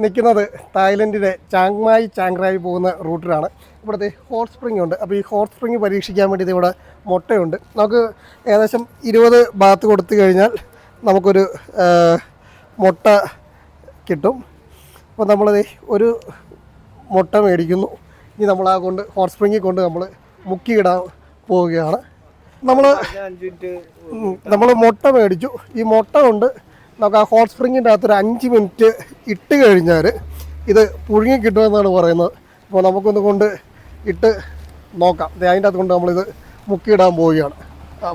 നിൽക്കുന്നത് തായ്ലൻഡിലെ ചാങ്മായി ചാങ്ക്രായി പോകുന്ന റൂട്ടിലാണ്. ഇവിടുത്തെ ഹോട്ട് സ്പ്രിംഗ് ഉണ്ട്. അപ്പോൾ ഈ ഹോട്ട് സ്പ്രിംഗ് പരീക്ഷിക്കാൻ വേണ്ടി ഇവിടെ മുട്ടയുണ്ട്. നമുക്ക് ഏകദേശം ഇരുപത് ഭാഗത്ത് കൊടുത്തു കഴിഞ്ഞാൽ നമുക്കൊരു മുട്ട കിട്ടും. അപ്പോൾ നമ്മളത് ഒരു മുട്ട മേടിക്കുന്നു. ഇനി നമ്മൾ ആ കൊണ്ട് ഹോട്ട് സ്പ്രിങ്ങിൽ കൊണ്ട് നമ്മൾ മുക്കിയിടാൻ പോവുകയാണ്. നമ്മൾ നമ്മൾ മുട്ട മേടിച്ചു. ഈ മുട്ട കൊണ്ട് നമുക്ക് ആ ഹോട്ട് സ്പ്രിങ്ങിന്റെ ഒരു അഞ്ച് മിനിറ്റ് ഇട്ട് കഴിഞ്ഞാൽ ഇത് പുഴുങ്ങി കിട്ടുമെന്നാണ് പറയുന്നത്. അപ്പോൾ നമുക്കൊന്ന് കൊണ്ട് ഇട്ട് നോക്കാം. അതിന്റെ അകത്ത് കൊണ്ട് നമ്മളിത് മുക്കിയിടാൻ പോവുകയാണ്.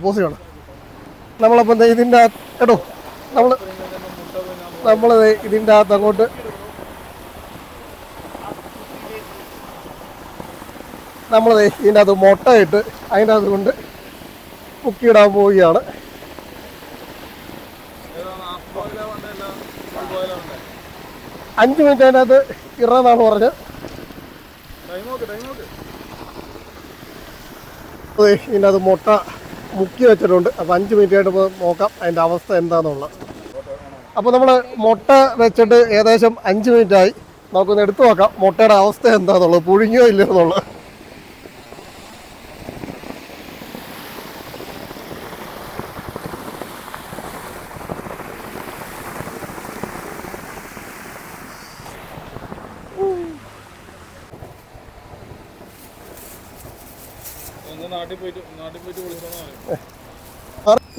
പോസിയാണ് നമ്മളപ്പം ഇതിന്റെ അകത്ത് കേട്ടോ നമ്മൾ നമ്മൾ ഇതിന്റെ അകത്ത് അങ്ങോട്ട് നമ്മൾ ഇതിന്റെ അകത്ത് മുട്ടയിട്ട് അതിന്റെ അകത്ത് കൊണ്ട് മുക്കിയിടാൻ പോവുകയാണ്. അഞ്ച് മിനിറ്റ് അതിനകത്ത് ഇറന്നാണ് പറഞ്ഞത്. അത് മുട്ട മുക്കി വെച്ചിട്ടുണ്ട്. അപ്പോൾ അഞ്ച് മിനിറ്റ് ആയിട്ട് നോക്കാം അതിന്റെ അവസ്ഥ എന്താണെന്നുള്ളത് അപ്പോൾ നമ്മൾ മുട്ട വെച്ചിട്ട് ഏകദേശം അഞ്ച് മിനിറ്റായി. നമുക്കൊന്ന് എടുത്തു നോക്കാം മുട്ടയുടെ അവസ്ഥ എന്താണെന്നുള്ളത് പുഴുങ്ങിയോ ഇല്ലയോ എന്നുള്ളത്.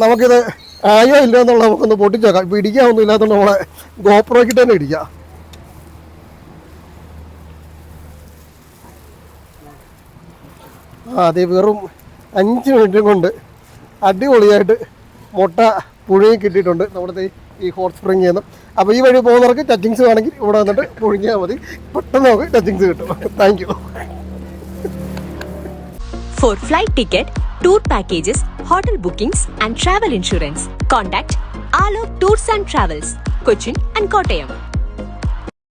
നമുക്കിത് ആയോ ഇല്ല എന്നുള്ള നമുക്കൊന്ന് പൊട്ടിച്ചേക്കാം. ഇപ്പം ഇടിക്കാമൊന്നും ഇല്ലാത്തതുകൊണ്ട് നമ്മളെ ഗോപ്രോയ്ക്ക് തന്നെ ഇടിക്കാം. ആ അതെ വെറും അഞ്ച് മിനിറ്റ് കൊണ്ട് അടിപൊളിയായിട്ട് മുട്ട പുഴുങ്ങി കിട്ടിയിട്ടുണ്ട്. നമ്മുടെ ഈ ഹോട്ട് സ്പ്രിങ്ങിൽ നിന്ന്. അപ്പോൾ ഈ വഴി പോകുന്നവർക്ക് ടച്ചിങ്സ് വേണമെങ്കിൽ ഇവിടെ വന്നിട്ട് പുഴുങ്ങിയാൽ മതി. പെട്ടെന്ന് നമുക്ക് ടച്ചിങ്സ് കിട്ടും. Thank For flight ticket, tour packages, hotel bookings, and travel insurance, contact Alok Tours and Travels, Cochin and Kottayam.